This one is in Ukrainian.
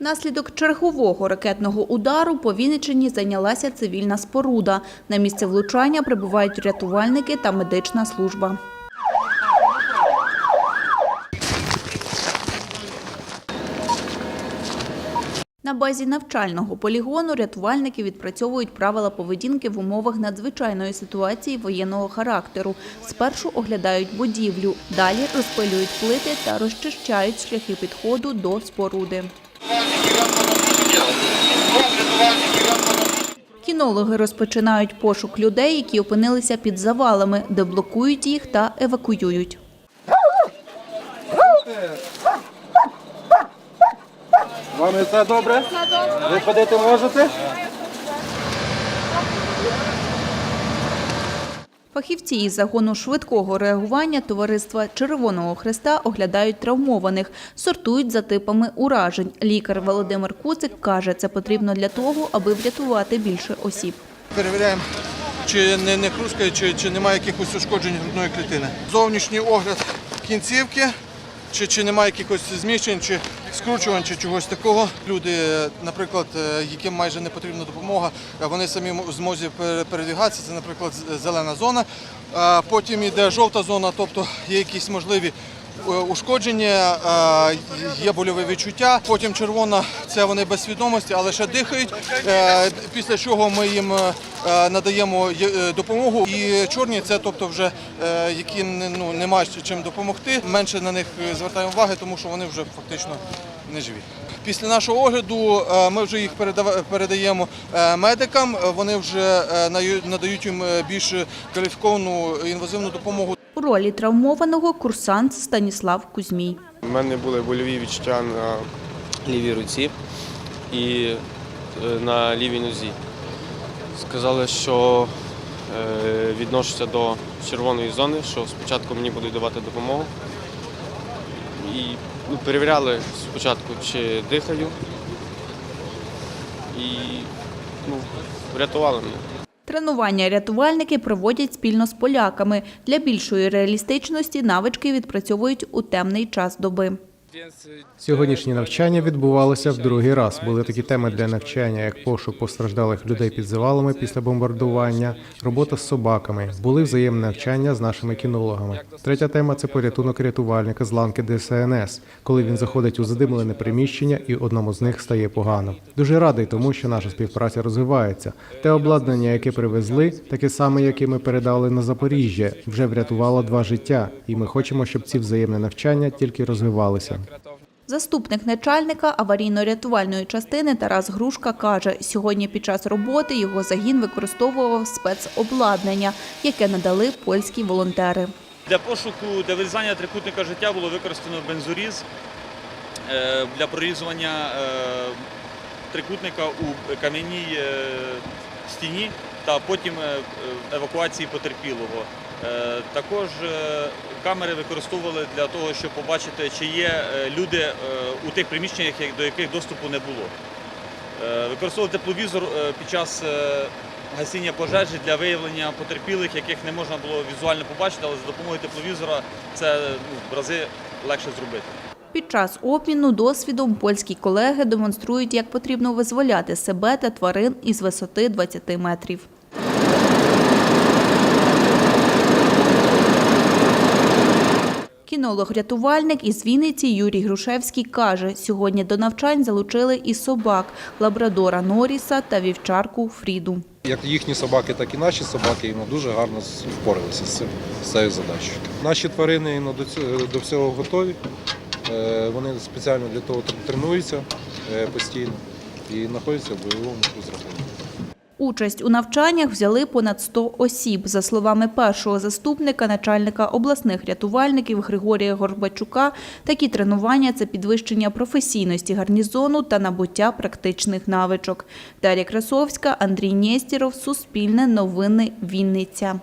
Наслідок чергового ракетного удару по Вінниччині зайнялася цивільна споруда. На місце влучання прибувають рятувальники та медична служба. На базі навчального полігону рятувальники відпрацьовують правила поведінки в умовах надзвичайної ситуації воєнного характеру. Спершу оглядають будівлю, далі розпилюють плити та розчищають шляхи підходу до споруди. Кінологи розпочинають пошук людей, які опинилися під завалами, де блокують їх та евакуюють. Вам? Все добре. Ви ходити можете? Фахівці із загону швидкого реагування товариства Червоного Хреста оглядають травмованих, сортують за типами уражень. Лікар Володимир Куцик каже, це потрібно для того, аби врятувати більше осіб. Перевіряємо, чи не, не хрускає, чи, чи немає якихось ушкоджень грудної клітини. Зовнішній огляд кінцівки, чи, чи немає якихось зміщень, чи скручувань, чи чогось такого. Люди, наприклад, е, яким майже не потрібна допомога, е, вони самі в змозі передвігатися. Це, наприклад, зелена зона. Потім йде жовта зона, тобто є якісь можливі е, ушкодження, е, є больове відчуття. Потім червона це вони без свідомості, але ще дихають. Е, Після чого ми їм е, надаємо е, допомогу. І чорні це тобто вже е, які ну, не мають чим допомогти. Менше на них е, звертаємо уваги, тому що вони вже фактично не живі. Після нашого огляду е, ми вже їх передаємо е, медикам. Е, Вони вже е, надають їм е, більш кваліфіковану інвазивну допомогу. У ролі травмованого курсант Станіслав Кузьмій. У мене були больові відчуття на лівій руці і е, на лівій нозі. Сказали, що е, відношуся до червоної зони, що спочатку мені будуть давати допомогу. І ну, перевіряли спочатку, чи дихаю. І ну, врятували мене. Тренування рятувальники проводять спільно з поляками. Для більшої реалістичності навички відпрацьовують у темний час доби. Сьогоднішнє навчання відбувалося в другий раз. Були такі теми для навчання, як пошук постраждалих людей під завалами після бомбардування, робота з собаками. Були взаємне навчання з нашими кінологами. Третя тема це порятунок рятувальника з ланки ДСНС, коли він заходить у задимлене приміщення і одному з них стає погано. Дуже радий тому, що наша співпраця розвивається. Те обладнання, яке привезли, таке саме, яке ми передали на Запоріжжя, вже врятувало два життя, і ми хочемо, щоб ці взаємне навчання тільки розвивалися. Заступник начальника аварійно-рятувальної частини Тарас Грушка каже, сьогодні під час роботи його загін використовував спецобладнання, яке надали польські волонтери. Для пошуку для вирізання трикутника життя було використано бензоріз е, для прорізування е, трикутника у кам'яній е, стіні та потім евакуації потерпілого. Також камери використовували для того, щоб побачити, чи є е, люди е, у тих приміщеннях, до яких доступу не було. Е, Використовували тепловізор під час гасіння пожежі для виявлення потерпілих, яких не можна було візуально побачити, але за допомогою тепловізора це ну, в рази легше зробити. Під час обміну досвідом польські колеги демонструють, як потрібно визволяти себе та тварин із висоти 20 метрів. Кінолог-рятувальник із Вінниці Юрій Грушевський каже, сьогодні до навчань залучили і собак – лабрадора Норріса та вівчарку Фріду. Як їхні собаки, так і наші собаки ну, дуже гарно впоралися з, цією задачею. Наші тварини ну, до, всього готові. Е, Вони спеціально для того тренуються е, постійно і знаходяться в бойовому розрахунку. Участь у навчаннях взяли понад 100 осіб. За словами першого заступника начальника обласних рятувальників Григорія Горбачука, такі тренування – це підвищення професійності гарнізону та набуття практичних навичок. Дар'я Красовська, Андрій Нєстіров, Суспільне новини, Вінниця.